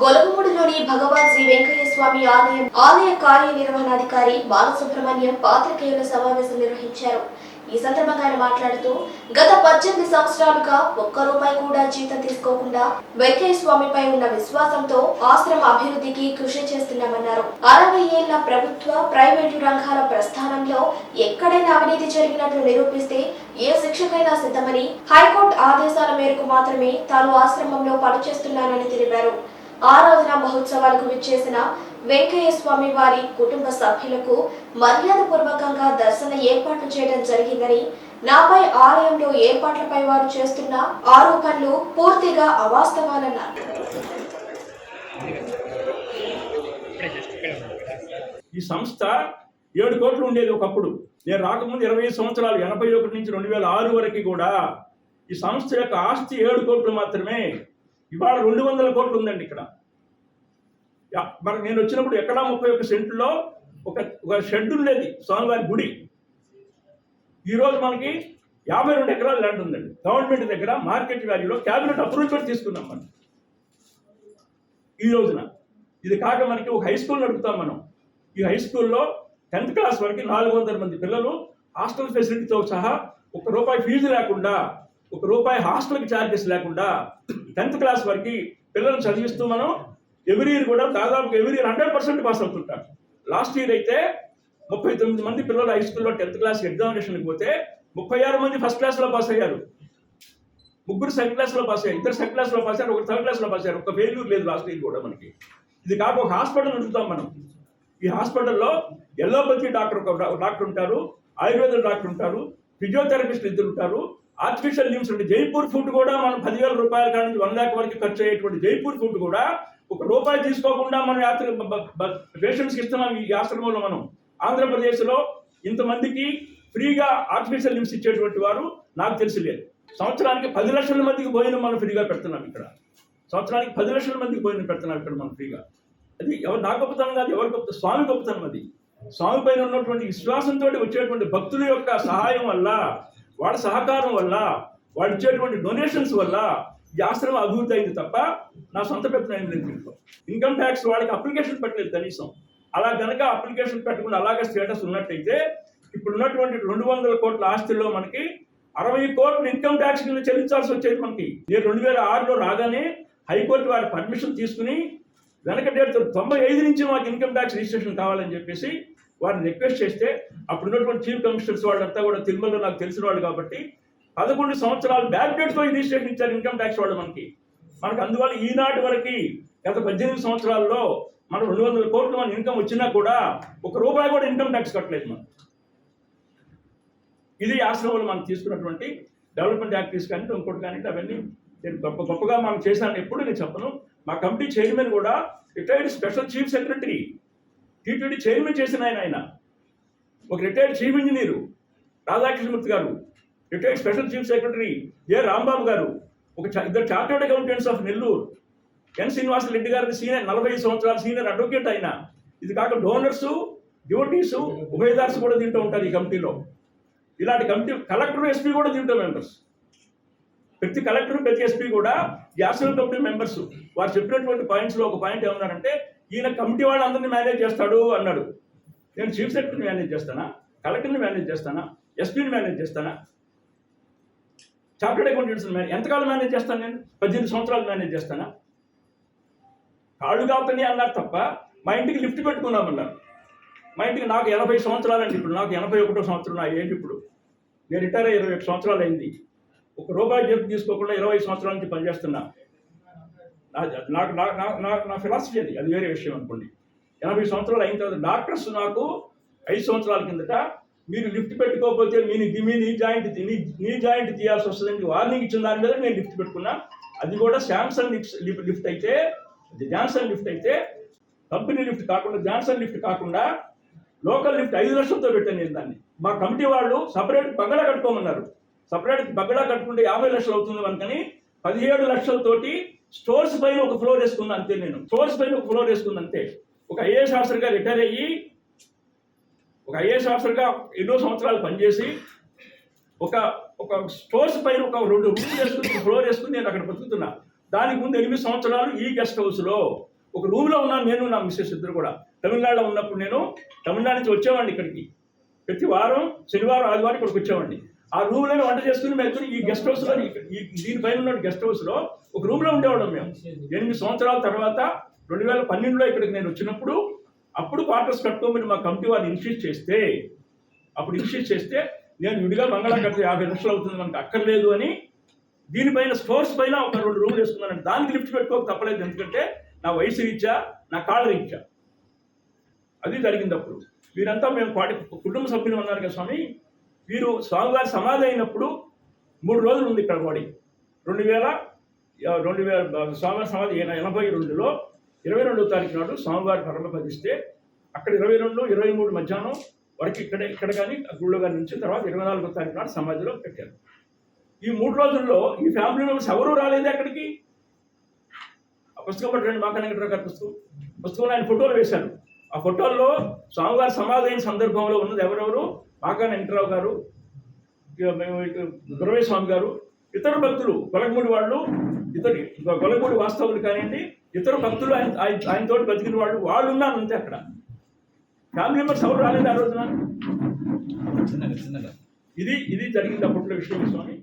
గొలగమూడిలోని భగవాన్ శ్రీ వెంకయ్య స్వామి ఆలయం ఆలయ కార్యనిర్వహణాధికారి బాలసుబ్రహ్మణ్యం పాత్రికేయుల సమావేశం నిర్వహించారు. ఈ సందర్భంగా ఆయన మాట్లాడుతూ గత పద్దెనిమిది సంవత్సరాలుగా ఒక్క రూపాయి కూడా జీతం తీసుకోకుండా వెంకయ్య స్వామిపై ఉన్న విశ్వాసంతో ఆశ్రమ అభివృద్ధికి కృషి చేస్తున్నామన్నారు. అరవై ఏళ్ళ ప్రభుత్వ ప్రైవేటు రంగాల ప్రస్థానంలో ఎక్కడైనా అవినీతి జరిగినట్లు నిరూపిస్తే ఏ శిక్షకైనా సిద్ధమని హైకోర్టు ఆదేశాల మేరకు మాత్రమే తాను ఆశ్రమంలో పనిచేస్తున్నానని తెలిపారు. ఆరాధన మహోత్సవాలకు విచ్చేసిన వెంకయ్య స్వామి వారి కుటుంబ సభ్యులకు మర్యాద పూర్వకంగా దర్శన ఏర్పాట్లు చేయడం జరిగిందని నాపై ఆలయంలో ఏర్పాట్లపై వారు చేస్తున్న ఆరోపణలు పూర్తిగా అవాస్తవాలన్నారు. ఈ సంస్థ ఏడు కోట్లు ఉండేది ఒకప్పుడు. నేను రాకముందు ఇరవై సంవత్సరాలు ఎనభై ఒకటి నుంచి రెండు వేల ఆరు వరకు కూడా ఈ సంస్థ యొక్క ఆస్తి ఏడు కోట్లు మాత్రమే ఇవాళ రెండు వందల కోట్లు ఉందండి ఇక్కడ. యా, మరి నేను వచ్చినప్పుడు ఎక్కడా ముప్పై ఒక్క సెంట్లో ఒక ఒక షెడ్ ఉండేది స్వామివారి గుడి. ఈరోజు మనకి యాభై రెండు ఎకరాల ల్యాండ్ ఉందండి. గవర్నమెంట్ దగ్గర మార్కెట్ వాల్యూలో క్యాబినెట్ అప్రూవల్ తీసుకున్నాం మనం. ఈ రోజున. ఇది కాక మనకి ఒక హై స్కూల్ నడుపుతాం మనం. ఈ హై స్కూల్లో టెన్త్ క్లాస్ వరకు నాలుగు వందల మంది పిల్లలు హాస్టల్ ఫెసిలిటీతో సహా ఒక రూపాయి ఫీజు లేకుండా ఒక రూపాయి హాస్టల్కి ఛార్జెస్ లేకుండా టెన్త్ క్లాస్ వరకు పిల్లల్ని చదివిస్తూ మనం ఎవ్రీ ఇయర్ కూడా దాదాపు every year hundred percent pass అవుతుంటారు లాస్ట్ ఇయర్ అయితే ముప్పై తొమ్మిది మంది పిల్లలు హై స్కూల్లో టెన్త్ క్లాస్ ఎగ్జామినేషన్కి పోతే ముప్పై ఆరు మంది ఫస్ట్ క్లాస్లో పాస్ అయ్యారు. ముగ్గురు సెకండ్ క్లాస్లో పాస్ అయ్యారు. ఇద్దరు సెకండ్ క్లాస్లో పాస్ అయ్యారు. ఒక థర్డ్ క్లాస్లో పాస్ అయ్యారు. ఒక ఫెయిల్యూర్ లేదు లాస్ట్ ఇయర్ కూడా మనకి. ఇది కాక ఒక హాస్పిటల్ ఉంచుతాం మనం. ఈ హాస్పిటల్లో ఎల్లోపతి డాక్టర్ ఒక డాక్టర్ ఉంటారు. ఆయుర్వేద డాక్టర్ ఉంటారు. ఫిజియోథెరపిస్ట్ ఇద్దరు ఉంటారు. ఆర్టిఫిషియల్ లిమ్స్ ఉంటే జైపూర్ ఫుడ్ కూడా మనం పదివేల రూపాయల కాడ నుంచి వన్ ల్యాక్ వరకు ఖర్చు అయ్యేటువంటి జైపూర్ ఫుడ్ కూడా ఒక రూపాయి తీసుకోకుండా మనం యాత్ర పేషెంట్స్కి ఇస్తున్నాం ఈ ఆశ్రమంలో మనం. ఆంధ్రప్రదేశ్లో ఇంతమందికి ఫ్రీగా ఆర్టిఫిషియల్ లిమ్స్ ఇచ్చేటువంటి వారు నాకు తెలిసి లేదు. సంవత్సరానికి పది లక్షల మందికి భోజనం మనం ఫ్రీగా పెడుతున్నాం ఇక్కడ. సంవత్సరానికి పది లక్షల మందికి భోజనం పెడుతున్నాం ఇక్కడ మనం ఫ్రీగా. అది ఎవరు నా గొప్పతనం కాదు ఎవరి గొప్ప స్వామి గొప్పతనం అది. స్వామి పైన ఉన్నటువంటి విశ్వాసంతో వచ్చేటువంటి భక్తుల యొక్క సహాయం వల్ల వాళ్ళ సహకారం వల్ల వాళ్ళు ఇచ్చేటువంటి డొనేషన్స్ వల్ల ఈ ఆశ్రమం అభివృద్ధి అయింది తప్ప నా సొంత పెత్తనం అయింది లేదు దీంట్లో ఇన్కమ్ ట్యాక్స్ వాళ్ళకి అప్లికేషన్ పెట్టలేదు కనీసం. అలా కనుక అప్లికేషన్ పెట్టకుండా అలాగే స్టేటస్ ఉన్నట్టయితే ఇప్పుడు ఉన్నటువంటి రెండు వందల కోట్ల ఆస్తుల్లో మనకి అరవై కోట్లు ఇన్కమ్ ట్యాక్స్ కింద చెల్లించాల్సి వచ్చేది మనకి. నేను రెండు వేల ఆరులో రాగానే హైకోర్టు వారి పర్మిషన్ తీసుకుని వెనక డేట్ తొంభై ఐదు నుంచి మాకు ఇన్కమ్ ట్యాక్స్ రిజిస్ట్రేషన్ కావాలని చెప్పేసి వారిని రిక్వెస్ట్ చేస్తే అప్పుడు ఉన్నటువంటి చీఫ్ కమిషనర్స్ వాళ్ళంతా కూడా తిరుమలలో నాకు తెలిసిన వాళ్ళు కాబట్టి పదకొండు సంవత్సరాలు బ్యాక్ డేట్తో రిజిస్ట్రేషన్ ఇచ్చారు ఇన్కమ్ ట్యాక్స్ వాళ్ళు మనకి. మనకు అందువల్ల ఈనాటి వరకు గత పద్దెనిమిది సంవత్సరాల్లో మనం రెండు వందల కోట్లు మన ఇన్కమ్ వచ్చినా కూడా ఒక రూపాయి కూడా ఇన్కమ్ ట్యాక్స్ కట్టలేదు మనం. ఇది ఆశ్రమంలో మనం తీసుకున్నటువంటి డెవలప్మెంట్ యాక్టివిటీస్ కానీ ఇంకోటి కానీ అవన్నీ నేను గొప్ప గొప్పగా మనం చేశాను ఎప్పుడు నేను చెప్పను. మా కమిటీ చైర్మన్ కూడా retired special chief secretary TTD chairman చేసిన ఆయన ఆయన. ఒక retired chief engineer Radhakrishnamurthy garu. Retired special chief secretary A Rambabu garu. ఒక చా- ఇద్దరు chartered accountants of Nellore. N Srinivasa Reddy గారికి సీనియర్ నలభై ఐదు సంవత్సరాల సీనియర్ అడ్వకేట్ ఆయన. ఇది కాక డోనర్స్ డ్యూటీస్ ఉభయదార్స్ కూడా తింటూ ఉంటారు ఈ కమిటీలో. ఇలాంటి కమిటీ కలెక్టర్ ఎస్పీ కూడా దీంట్లో మెంబర్స్ ప్రతి కలెక్టర్ ప్రతి ఎస్పీ కూడా ఈ కమిటీ మెంబర్స్ వారు చెప్పినటువంటి పాయింట్స్లో ఒక పాయింట్ ఏమన్నారంటే ఈయన కమిటీ వాళ్ళందరినీ మేనేజ్ చేస్తాడు అన్నాడు. నేను చీఫ్ సెక్రటరీని మేనేజ్ చేస్తానా? కలెక్టర్ని మేనేజ్ చేస్తానా? ఎస్పీని మేనేజ్ చేస్తానా? చార్టెడ్ అకౌంటెంట్స్ని మేనేజ్ ఎంతకాలం మేనేజ్ చేస్తాను నేను? పద్దెనిమిది సంవత్సరాలు మేనేజ్ చేస్తానా? కాళ్ళు కాపుతని అన్నారు తప్ప మా ఇంటికి లిఫ్ట్ పెట్టుకున్నామన్నారు మా ఇంటికి నాకు ఎనభై సంవత్సరాలు అండి ఇప్పుడు. నాకు ఎనభై ఒకటో సంవత్సరం నా ఏజ్ ఇప్పుడు. నేను రిటైర్ అయ్యి ఇరవై ఒక సంవత్సరాలు అయింది. ఒక రూపాయి జబ్బు తీసుకోకుండా ఇరవై సంవత్సరాల నుంచి పనిచేస్తున్నా. నాకు నా- నా- ఫిలాసఫీ అది అది వేరే విషయం అనుకోండి. ఎనభై సంవత్సరాలు అయిన తర్వాత డాక్టర్స్ నాకు ఐదు సంవత్సరాల కిందట మీరు లిఫ్ట్ పెట్టుకోకపోతే మీ మీ నీ జాయింట్ నీ నీ జాయింట్ తీయాల్సి వస్తుందని వార్నింగ్ ఇచ్చిన దాని మీద నేను లిఫ్ట్ పెట్టుకున్నా. అది కూడా శాంసంగ్ లిఫ్ట్ లిఫ్ట్ అయితే జాన్సన్ లిఫ్ట్ అయితే కంపెనీ లిఫ్ట్ కాకుండా జాన్సన్ లిఫ్ట్ కాకుండా లోకల్ లిఫ్ట్ ఐదు లక్షలతో పెట్టాను నేను దాన్ని. మా కమిటీ వాళ్ళు సపరేట్ బగడా కట్టుకోమన్నారు. సపరేట్ బగడా కట్టుకుంటే యాభై లక్షలు అవుతుంది అనుకని పదిహేడు లక్షలతోటి స్టోర్స్ పైన ఒక ఫ్లోర్ వేసుకుంది అంతే నేను. స్టోర్స్ పైన ఒక ఫ్లోర్ వేసుకుంది అంతే. ఒక ఐఏఎస్ ఆఫీసర్గా రిటైర్ అయ్యి ఒక ఐఏఎస్ ఆఫీసర్గా ఎన్నో సంవత్సరాలు పనిచేసి ఒక ఒక స్టోర్స్ పైన ఒక రెండు రూమ్ వేసుకుని ఒక ఫ్లోర్ వేసుకుని నేను అక్కడ బతుకుతున్నా. దానికి ముందు ఎనిమిది సంవత్సరాలు ఈ గెస్ట్ హౌస్లో ఒక రూమ్లో ఉన్నాను నేను నా మిస్సెస్ ఇద్దరు కూడా. తమిళనాడులో ఉన్నప్పుడు నేను తమిళనాడు నుంచి వచ్చేవాడిని ఇక్కడికి. ప్రతి వారం శనివారం ఆదివారం ఇక్కడికి వచ్చేవాడిని. ఆ రూమ్లోనే వంట చేసుకుని మేము ఈ గెస్ట్ హౌస్లో ఈ దీనిపైన ఉన్న గెస్ట్ హౌస్లో ఒక రూమ్లో ఉండేవాళ్ళం మేము. ఎనిమిది సంవత్సరాల తర్వాత రెండు వేల పన్నెండులో ఇక్కడికి నేను వచ్చినప్పుడు అప్పుడు క్వార్టర్స్ కట్టుకోమని మా కమిటీ వాళ్ళు ఇన్షియేట్ చేస్తే అప్పుడు ఇన్షియేట్ చేస్తే నేను విడిగా బంగాళా కడితే యాభై లక్షలు అవుతుంది మనకు అక్కర్లేదు అని దీనిపైన స్టోర్స్ పైన ఒక రెండు రూమ్లు వేసుకున్నాను దానికి లిఫ్ట్ పెట్టుకోక తప్పలేదు ఎందుకంటే నా వయసు రీత్యా నా కాళ్ళ రీత్యా. అది జరిగింది అప్పుడు. వీరంతా మేము పాటి కుటుంబ సభ్యులు ఉన్నారు కదా స్వామి వీరు స్వామివారి సమాధి అయినప్పుడు మూడు రోజులు ఉంది ఇక్కడ బాడీ రెండు వేల రెండు వేల స్వామివారి సమాధి ఎనభై రెండులో ఇరవై రెండో తారీఖు నాడు స్వామివారి పరమపదిస్తే అక్కడ ఇరవై రెండు ఇరవై మూడు మధ్యాహ్నం వరకు ఇక్కడ ఇక్కడ కానీ గుళ్ళో కానీ నుంచి తర్వాత ఇరవై నాలుగో తారీఖు నాడు సమాధిలో పెట్టారు. ఈ మూడు రోజుల్లో ఈ ఫ్యామిలీ మెంబర్స్ ఎవరూ రాలేదు అక్కడికి ఆ పుస్తకం పట్టండి మాకన్న వెంకటరావు గారి పుస్తకం. పుస్తకంలో ఆయన ఫోటోలు వేశారు. ఆ ఫోటోల్లో స్వామివారి సమాధి అయిన సందర్భంలో ఉన్నది ఎవరెవరు? మాకన్న వెంకటరావు గారు మేము ఇటు గురవే స్వామి గారు ఇతర భక్తులు గొలగమూడి వాళ్ళు ఇతరు గొలగమూడి వాస్తవులు కానివ్వండి ఇతర భక్తులు ఆయన ఆయన ఆయనతోటి బతికిన వాళ్ళు వాళ్ళు ఉన్నారు అంతే అక్కడ. ఫ్యామిలీ మెంబర్స్ ఎవరు రాలేదు ఆ రోజున? చిన్నగా చిన్నగా. ఇది ఇది జరిగింది అప్పట్లో విషయం స్వామి